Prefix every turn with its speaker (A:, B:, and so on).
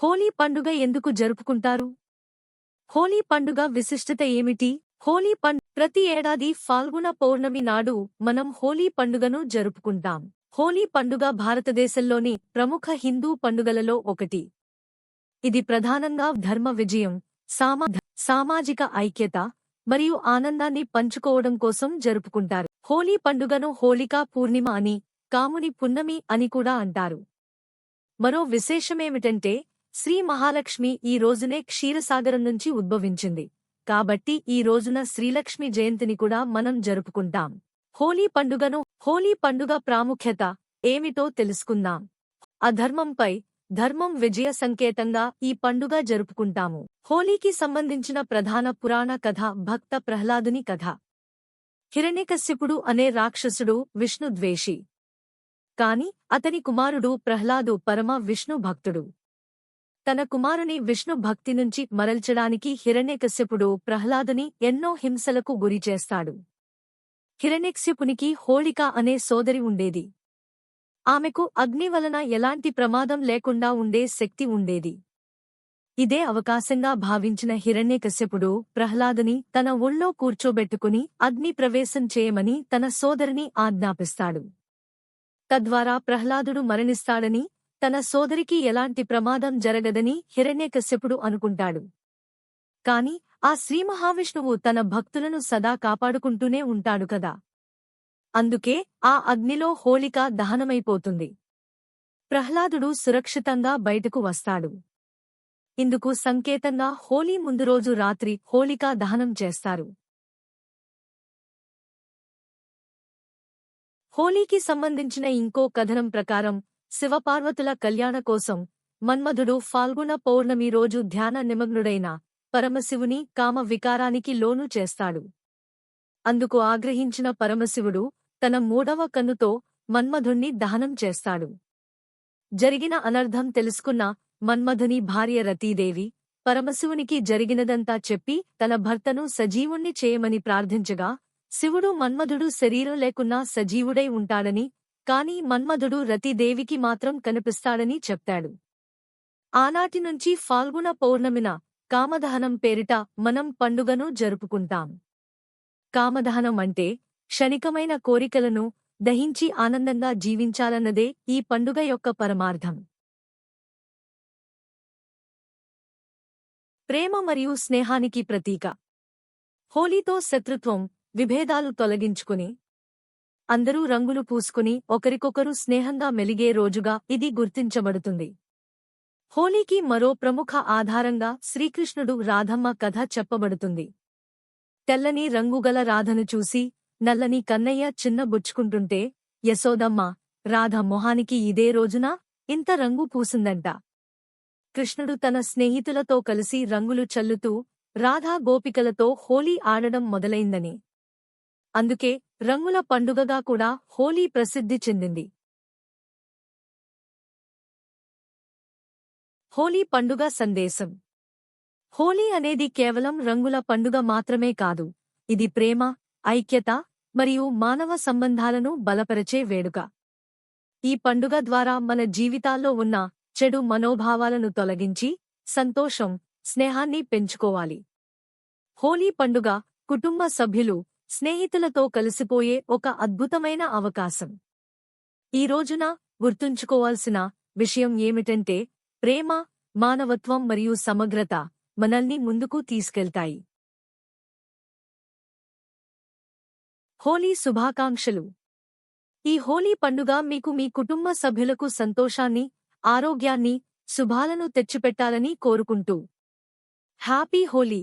A: హోలీ పండుగ ఎందుకు జరుపుకుంటారు? హోలీ పండుగ విశిష్టత ఏమిటి? హోలీ పండు ప్రతి ఏడాది ఫాల్గుణ పౌర్ణమి నాడు మనం హోలీ పండుగను జరుపుకుంటాం. హోలీ పండుగ భారతదేశంలోని ప్రముఖ హిందూ పండుగలలో ఒకటి. ఇది ప్రధానంగా ధర్మ విజయం సామా సామాజిక ఐక్యత మరియు ఆనందాన్ని పంచుకోవడం కోసం జరుపుకుంటారు. హోలీ పండుగను హోళికా పూర్ణిమ అని కాముని పున్నమి అని కూడా అంటారు. మరో విశేషమేమిటంటే శ్రీ మహాలక్ష్మి ఈ రోజునే క్షీరసాగరం నుంచి ఉద్భవించింది. కాబట్టి ఈ రోజున శ్రీలక్ష్మి జయంతిని కూడా మనం జరుపుకుంటాం. హోలీ పండుగను హోలీ పండుగ ప్రాముఖ్యత ఏమిటో తెలుసుకుందాం. అధర్మంపై ధర్మం విజయ సంకేతంగా ఈ పండుగ జరుపుకుంటాము. హోలీకి సంబంధించిన ప్రధాన పురాణ కథ భక్త ప్రహ్లాదుని కథ. హిరణ్యకశ్యపుడు అనే రాక్షసుడు విష్ణుద్వేషి. కాని అతని కుమారుడు ప్రహ్లాదు పరమ విష్ణు భక్తుడు తన కుమారుని విష్ణు భక్తి నుంచి మరల్చడానికి హిరణ్యకశ్యపుడు ప్రహ్లాదుని ఎన్నో హింసలకు గురిచేస్తాడు హిరణ్యక్ష్యపునికి హోళిక అనే సోదరి ఉండేది. ఆమెకు అగ్ని వలన ఎలాంటి ప్రమాదం లేకుండా ఉండే శక్తి ఉండేది. ఇదే అవకాశంగా భావించిన హిరణ్యకశ్యపుడు ప్రహ్లాదుని తన ఒళ్ళో కూర్చోబెట్టుకుని అగ్ని ప్రవేశం చేయమని తన సోదరిని ఆజ్ఞాపిస్తాడు. తద్వారా ప్రహ్లాదుడు మరణిస్తాడని తన సోదరికి ఎలాంటి ప్రమాదం జరగదని హిరణ్యకశ్యపుడు అనుకుంటాడు. కాని ఆ శ్రీమహావిష్ణువు తన భక్తులను సదా కాపాడుకుంటూనే ఉంటాడు కదా. అందుకే ఆ అగ్నిలో హోళిక దహనమైపోతుంది. ప్రహ్లాదుడు సురక్షితంగా బయటకు వస్తాడు. ఇందుకు సంకేతంగా హోలీ ముందు రోజు రాత్రి హోళికా దహనం చేస్తారు. హోలీకి సంబంధించిన ఇంకో కథనం ప్రకారం శివపార్వతుల కళ్యాణ కోసం మన్మధుడు ఫాల్గుణ పౌర్ణమి రోజు ధ్యాన నిమగ్నుడైన పరమశివుని కామ వికారానికి లోను చేస్తాడు. అందుకు ఆగ్రహించిన పరమశివుడు తన మూడవ కన్నుతో మన్మధుణ్ణి దహనం చేస్తాడు. జరిగిన అనర్థం తెలుసుకున్న మన్మధుని భార్య రతీదేవి పరమశివునికి జరిగినదంతా చెప్పి తన భర్తను సజీవుణ్ణి చేయమని ప్రార్థించగా శివుడు మన్మధుడు శరీరం లేకున్నా సజీవుడై ఉంటాడని కాని మన్మధుడు రతిదేవికి మాత్రం కనిపిస్తాడని చెప్తాడు. ఆనాటి నుంచి ఫాల్గుణ పౌర్ణమిన కామదహనం పేరిట మనం పండుగను జరుపుకుంటాం. కామదహనం అంటే క్షణికమైన కోరికలను దహించి ఆనందంగా జీవించాలన్నదే ఈ పండుగ యొక్క పరమార్థం. ప్రేమ మరియు స్నేహానికి ప్రతీక. హోలీతో శత్రుత్వం విభేదాలు తొలగించుకుని అందరూ రంగులు పూసుకుని ఒకరికొకరు స్నేహంగా మెలిగే రోజుగా ఇది గుర్తించబడుతుంది. హోలీకి మరో ప్రముఖ ఆధారంగా శ్రీకృష్ణుడు రాధమ్మ కథ చెప్పబడుతుంది. తెల్లని రంగుగల రాధను చూసి నల్లని కన్నయ్య చిన్న బుచ్చుకుంటుంటే యశోదమ్మ రాధ మొహానికి ఇదే రోజున? ఇంత రంగు పూసిందంట. కృష్ణుడు తన స్నేహితులతో కలిసి రంగులు చల్లుతూ రాధా గోపికలతో హోలీ ఆడడం మొదలైందని. అందుకే రంగుల పండుగగా కూడా హోలీ ప్రసిద్ధి చెందింది. హోలీ పండుగ సందేశం. హోలీ అనేది కేవలం రంగుల పండుగ మాత్రమే కాదు ఇది ప్రేమ ఐక్యత మరియు మానవ సంబంధాలను బలపరచే వేడుక. ఈ పండుగ ద్వారా మన జీవితాల్లో ఉన్న చెడు మనోభావాలను తొలగించి సంతోషం స్నేహాన్ని పెంచుకోవాలి. హోలీ పండుగ కుటుంబ సభ్యులు స్నేహితులతో కలిసిపోయే ఒక అద్భుతమైన అవకాశం. ఈ రోజున గుర్తుంచుకోవాల్సిన విషయం ఏమిటంటే ప్రేమ మానవత్వం మరియు సమగ్రత మనల్ని ముందుకు తీసుకెళ్తాయి. హోలీ శుభాకాంక్షలు. ఈ హోలీ పండుగ మీకు మీ కుటుంబ సభ్యులకు సంతోషాన్ని ఆరోగ్యాన్ని శుభాలను తెచ్చిపెట్టాలని కోరుకుంటూ. హ్యాపీ హోలీ!